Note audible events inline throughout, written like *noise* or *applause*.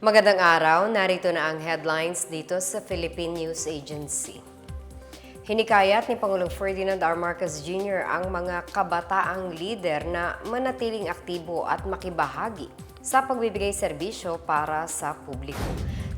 Magandang araw, narito na ang headlines dito sa Philippine News Agency. Hinikayat ni Pangulong Ferdinand R. Marcos Jr. ang mga kabataang lider na manatiling aktibo at makibahagi sa pagbibigay serbisyo para sa publiko.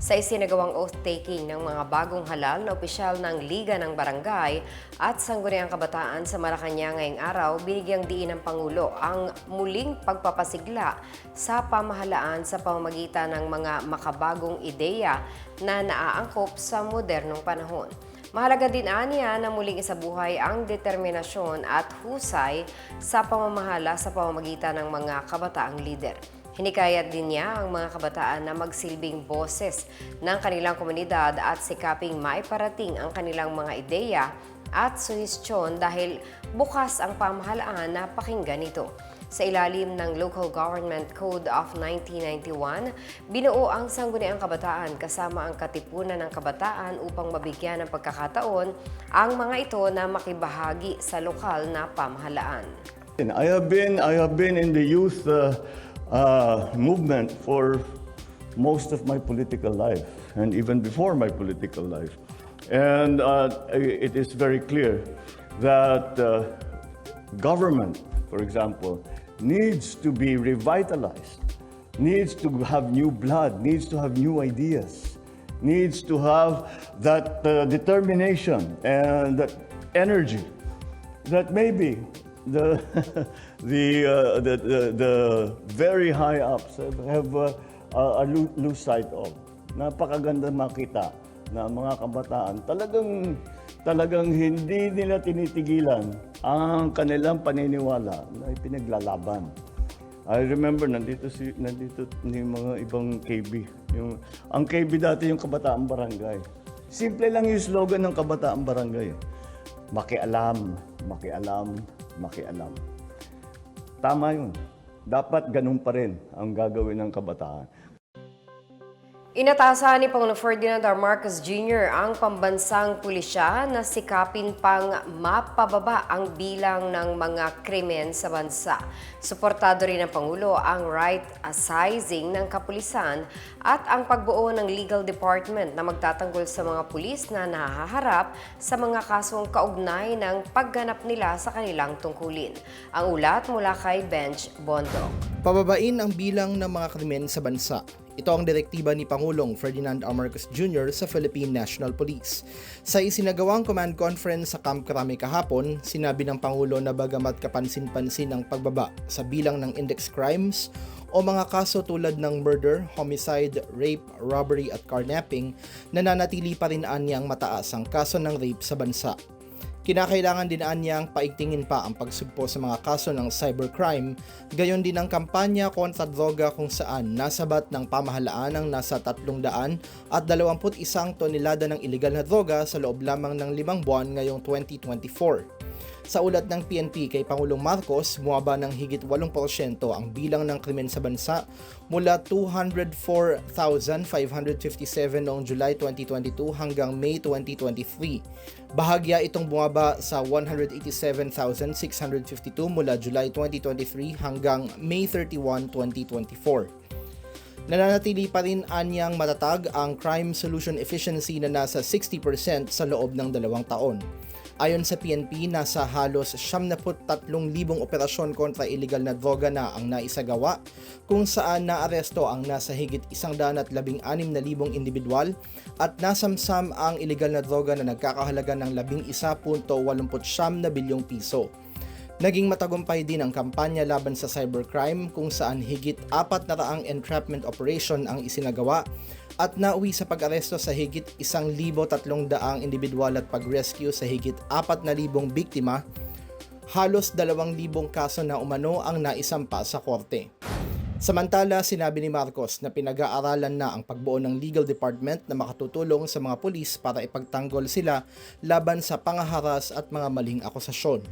Sa isinagawang oath-taking ng mga bagong halal na opisyal ng Liga ng Barangay at Sangguniang Kabataan sa Malacanang ngayong araw, binigyang diin ng Pangulo ang muling pagpapasigla sa pamahalaan sa pamamagitan ng mga makabagong ideya na naaangkop sa modernong panahon. Mahalaga din aniya na muling isabuhay ang determinasyon at husay sa pamamahala sa pamamagitan ng mga kabataang lider. Hinikayat din niya ang mga kabataan na magsilbing boses ng kanilang komunidad at sikaping maiparating ang kanilang mga ideya at suhestyon dahil bukas ang pamahalaan na pakinggan ito. Sa ilalim ng Local Government Code of 1991, binuo ang Sangguniang Kabataan kasama ang Katipunan ng Kabataan upang mabigyan ng pagkakataon ang mga ito na makibahagi sa lokal na pamahalaan. I have been I have been in the youth uh, uh, movement for most of my political life, and even before my political life. And uh, it is very clear that uh, government, for example, needs to be revitalized, needs to have new blood, needs to have new ideas, needs to have that uh, determination and that energy that maybe the *laughs* the, uh, the, the the very high ups have, have uh, uh, lo- lose sight of. Napakaganda makita na mga kabataan talagang talagang hindi nila tinitigilan ang kanilang paniniwala na ipinaglalaban. I remember nandito si nandito yung mga ibang KB. Yung ang KB dati yung Kabataan Barangay. Simple lang yung slogan ng Kabataan Barangay. Makialam, makialam, makialam. Tama yun. Dapat ganun pa rin ang gagawin ng kabataan. Inatasahan ni Pangulong Ferdinand R. Marcos Jr. ang pambansang pulisya na sikapin pang mapababa ang bilang ng mga krimen sa bansa. Suportado rin ng Pangulo ang right assizing ng kapulisan at ang pagbuo ng legal department na magtatanggol sa mga pulis na nahaharap sa mga kasong kaugnay ng pagganap nila sa kanilang tungkulin. Ang ulat mula kay Bench Bondok. Pababain ang bilang ng mga krimen sa bansa. Ito ang direktiba ni Pangulong Ferdinand R. Marcos Jr. sa Philippine National Police. Sa isinagawang command conference sa Camp Crame kahapon, sinabi ng Pangulo na bagamat kapansin-pansin ang pagbaba sa bilang ng index crimes o mga kaso tulad ng murder, homicide, rape, robbery at carnapping, nananatili pa rin anyang mataas ang kaso ng rape sa bansa. Kinakailangan din anyang paigtingin pa ang pagsugpo sa mga kaso ng cybercrime, gayon din ang kampanya kontra droga kung saan nasabat ng pamahalaan ang nasa 300 at 21 tonelada ng iligal na droga sa loob lamang ng limang buwan ngayong 2024. Sa ulat ng PNP kay Pangulong Marcos, bumaba ng higit 8% ang bilang ng krimen sa bansa mula 204,557 noong July 2022 hanggang May 2023. Bahagya itong bumaba sa 187,652 mula July 2023 hanggang May 31, 2024. Nananatili pa rin anyang matatag ang crime solution efficiency na nasa 60% sa loob ng dalawang taon. Ayon sa PNP, nasa halos 73,000 operasyon kontra illegal na droga na ang naisagawa, kung saan naaresto ang nasa higit 116,000 individual at nasamsam ang illegal na droga na nagkakahalaga ng 11.89 na bilyong piso. Naging matagumpay din ang kampanya laban sa cybercrime kung saan higit apat na raang entrapment operation ang isinagawa at nauwi sa pag-aresto sa higit 1,300 individual at pag-rescue sa higit 4,000 biktima, halos 2,000 kaso na umano ang naisampa sa korte. Samantala, sinabi ni Marcos na pinag-aaralan na ang pagbuo ng legal department na makatutulong sa mga pulis para ipagtanggol sila laban sa pangaharas at mga maling akusasyon.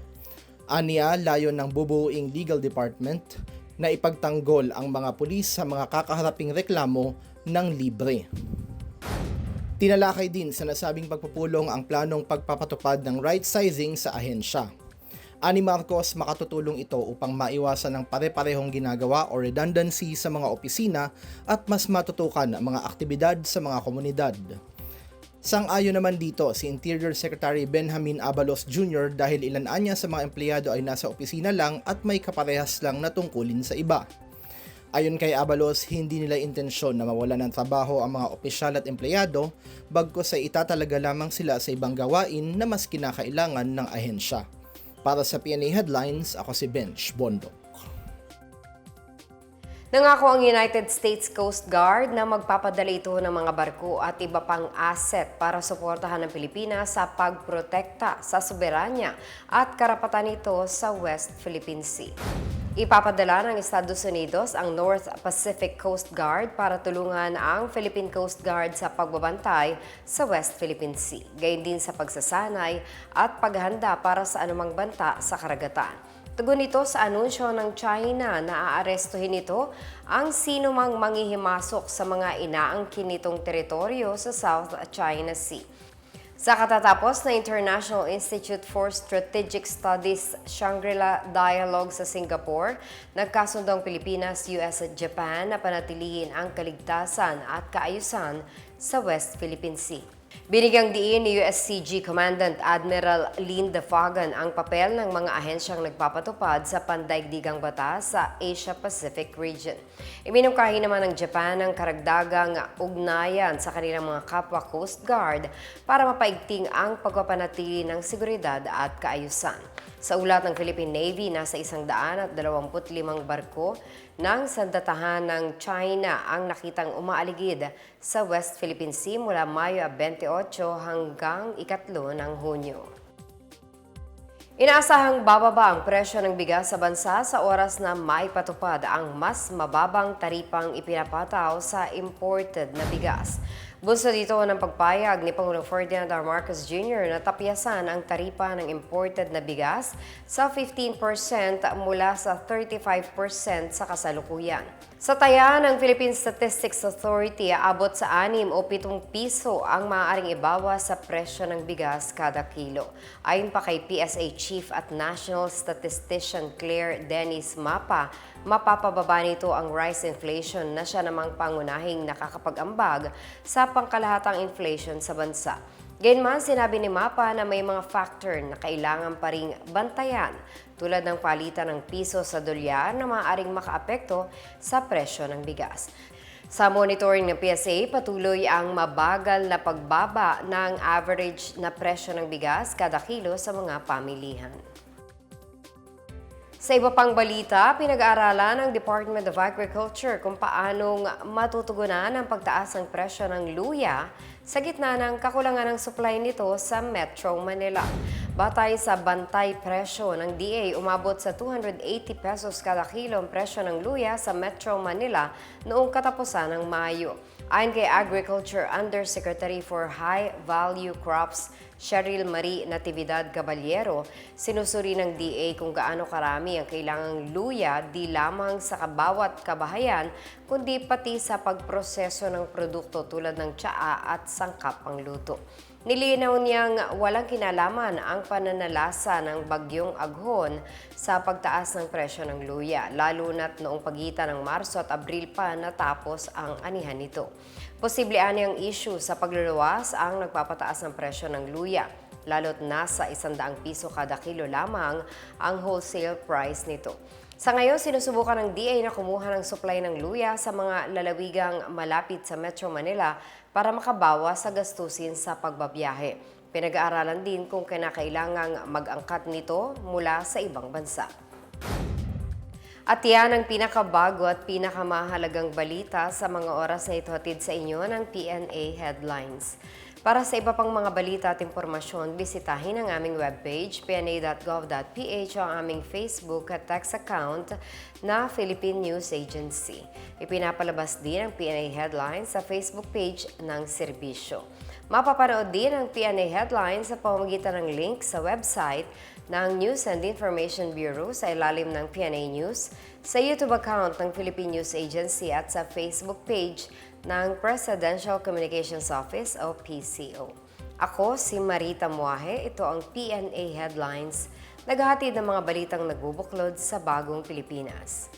Aniya, layon ng bubuuing legal department na ipagtanggol ang mga pulis sa mga kakaharaping reklamo ng libre. Tinalakay din sa nasabing pagpupulong ang planong pagpapatupad ng right sizing sa ahensya. Ani Marcos makatutulong ito upang maiwasan ang pare-parehong ginagawa o redundancy sa mga opisina at mas matutukan ang mga aktibidad sa mga komunidad. Sang-ayon naman dito si Interior Secretary Benjamin Abalos Jr. dahil ilan anya sa mga empleyado ay nasa opisina lang at may kaparehas lang na tungkulin sa iba. Ayon kay Abalos, hindi nila intensyon na mawala ng trabaho ang mga opisyal at empleyado, bagkos ay itatalaga lamang sila sa ibang gawain na mas kinakailangan ng ahensya. Para sa PNA Headlines, ako si Bench Bondo. Nangako ang United States Coast Guard na magpapadala ito ng mga barko at iba pang asset para suportahan ng Pilipinas sa pagprotekta sa soberanya at karapatan nito sa West Philippine Sea. Ipapadala ng Estados Unidos ang North Pacific Coast Guard para tulungan ang Philippine Coast Guard sa pagbabantay sa West Philippine Sea, gayon din sa pagsasanay at paghanda para sa anumang banta sa karagatan. Tugon nito sa anunsyo ng China na aarestuhin ito ang sino mang manghihimasok sa mga inaangkin nitong teritoryo sa South China Sea. Sa katatapos na International Institute for Strategic Studies Shangri-La Dialogue sa Singapore, nagkasundong Pilipinas, US at Japan na panatilihin ang kaligtasan at kaayusan sa West Philippine Sea. Binigyang diin ni USCG Commandant Admiral Lynn Defagan ang papel ng mga ahensyang nagpapatupad sa pandaigdigang batas sa Asia-Pacific region. Iminungkahi naman ng Japan ang karagdagang ugnayan sa kanilang mga kapwa Coast Guard para mapaigting ang pagpapanatili ng seguridad at kaayusan. Sa ulat ng Philippine Navy, nasa isang daan at 25 barko ng sandatahan ng China ang nakitang umaaligid sa West Philippine Sea mula Mayo 28 hanggang ikatlo ng Hunyo. Inaasahang bababa ang presyo ng bigas sa bansa sa oras na maipatupad ang mas mababang taripang ipinapataw sa imported na bigas. Bunso dito ng pagpayag ni Pangulong Ferdinand R. Marcos Jr. na tapyasan ang taripa ng imported na bigas sa 15% mula sa 35% sa kasalukuyan. Sa taya ng Philippine Statistics Authority, aabot sa 6 o 7 piso ang maaaring ibawas sa presyo ng bigas kada kilo. Ayon pa kay PSA Chief at National Statistician Claire Dennis Mapa, mapapababa nito ang rice inflation na siya namang pangunahing nakakapag-ambag sa pangkalahatang inflation sa bansa. Gayunman, sinabi ni Mapa na may mga factor na kailangan pa ring bantayan tulad ng palitan ng piso sa dolyar na maaaring makaapekto sa presyo ng bigas. Sa monitoring ng PSA, patuloy ang mabagal na pagbaba ng average na presyo ng bigas kada kilo sa mga pamilihan. Sa iba pang balita, pinag-aaralan ng Department of Agriculture kung paanong matutugunan ang pagtaas ng presyo ng luya sa gitna ng kakulangan ng supply nito sa Metro Manila. Batay sa bantay presyo ng DA, umabot sa 280 pesos kada kilo ang presyo ng luya sa Metro Manila noong katapusan ng Mayo. Ayon kay Agriculture Undersecretary for High Value Crops, Cheryl Marie Natividad Caballero, sinusuri ng DA kung gaano karami ang kailangang luya di lamang sa kabawat kabahayan, kundi pati sa pagproseso ng produkto tulad ng tsaa at sangkap pangluto. Nilinaw niyang walang kinalaman ang pananalasa ng bagyong aghon sa pagtaas ng presyo ng luya, lalo na't noong pagitan ng Marso at Abril pa natapos ang anihan nito. Posible ani ang issue sa pagluluwas ang nagpapataas ng presyo ng luya, lalo't nasa 100 piso kada kilo lamang ang wholesale price nito. Sa ngayon, sinusubukan ng DA na kumuha ng supply ng luya sa mga lalawigang malapit sa Metro Manila para makabawas sa gastusin sa pagbabiyahe. Pinag-aaralan din kung kinakailangang mag-angkat nito mula sa ibang bansa. At yan ang pinakabago at pinakamahalagang balita sa mga oras na ito hatid sa inyo ng PNA Headlines. Para sa iba pang mga balita at impormasyon, bisitahin ang aming webpage, pna.gov.ph o ang aming Facebook at text account na Philippine News Agency. Ipinapalabas din ang PNA Headlines sa Facebook page ng serbisyo. Mapapanood din ang PNA Headlines sa pamamagitan ng link sa website ng News and Information Bureau sa ilalim ng PNA News, sa YouTube account ng Philippine News Agency at sa Facebook page ng Presidential Communications Office o PCO. Ako si Marita Muahe, ito ang PNA Headlines. naghahatid ng mga balitang nagbubuklod sa bagong Pilipinas.